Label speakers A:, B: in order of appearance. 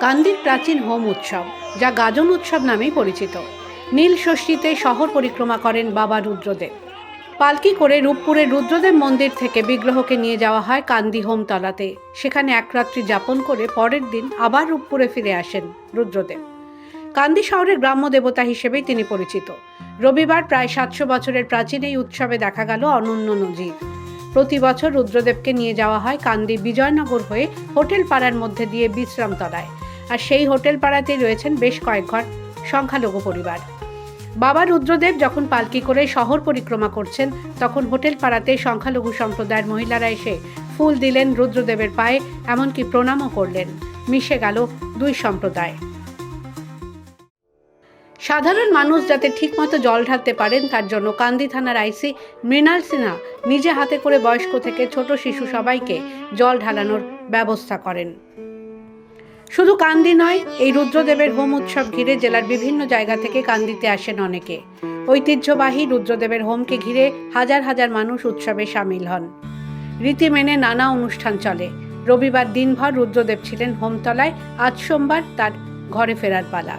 A: কান্দির প্রাচীন হোম উৎসব, যা গাজন উৎসব নামেই পরিচিত। নীল ষষ্ঠীতে শহর পরিক্রমা করেন বাবা রুদ্রদেব। পালকি করে রূপপুরের রুদ্রদেব মন্দির থেকে বিগ্রহকে নিয়ে যাওয়া হয় কান্দি হোমতলাতে। সেখানে এক রাত্রি যাপন করে পরের দিন আবার রূপপুরে ফিরে আসেন রুদ্রদেব। কান্দি শহরের গ্রাম্য দেবতা হিসেবেই তিনি পরিচিত। রবিবার প্রায় সাতশো বছরের প্রাচীন এই উৎসবে দেখা গেল অনন্য নজির। প্রতি বছর রুদ্রদেবকে নিয়ে যাওয়া হয় কান্দি বিজয়নগর হয়ে হোটেল পাড়ার মধ্যে দিয়ে বিশ্রামতলায়। আর সেই হোটেল পাড়াতেই রয়েছেন বেশ কয়েক ঘর সংখ্যালঘু পরিবার। বাবা রুদ্রদেব যখন পালকি করে শহর পরিক্রমা করছেন, তখন হোটেল পাড়াতে সংখ্যালঘু সম্প্রদায়ের মহিলারা এসে ফুল দিলেন রুদ্রদেবের পায়ে, এমনকি প্রণামও করলেন। মিশে গেল দুই সম্প্রদায়। সাধারণ মানুষ যাতে ঠিকমতো জল ঢালতে পারেন, তার জন্য কান্দি থানার আইসি মৃণাল সিনহা নিজে হাতে করে বয়স্ক থেকে ছোট শিশু সবাইকে জল ঢালানোর ব্যবস্থা করেন। শুধু কান্দি নয়, এই রুদ্রদেবের হোম উৎসব ঘিরে জেলার বিভিন্ন জায়গা থেকে কান্দিতে আসেন অনেকে। ঐতিহ্যবাহী রুদ্রদেবের হোমকে ঘিরে হাজার হাজার মানুষ উৎসবে সামিল হন। রীতি মেনে নানা অনুষ্ঠান চলে। রবিবার দিনভর রুদ্রদেব ছিলেন হোমতলায়, আজ সোমবার তার ঘরে ফেরার পালা।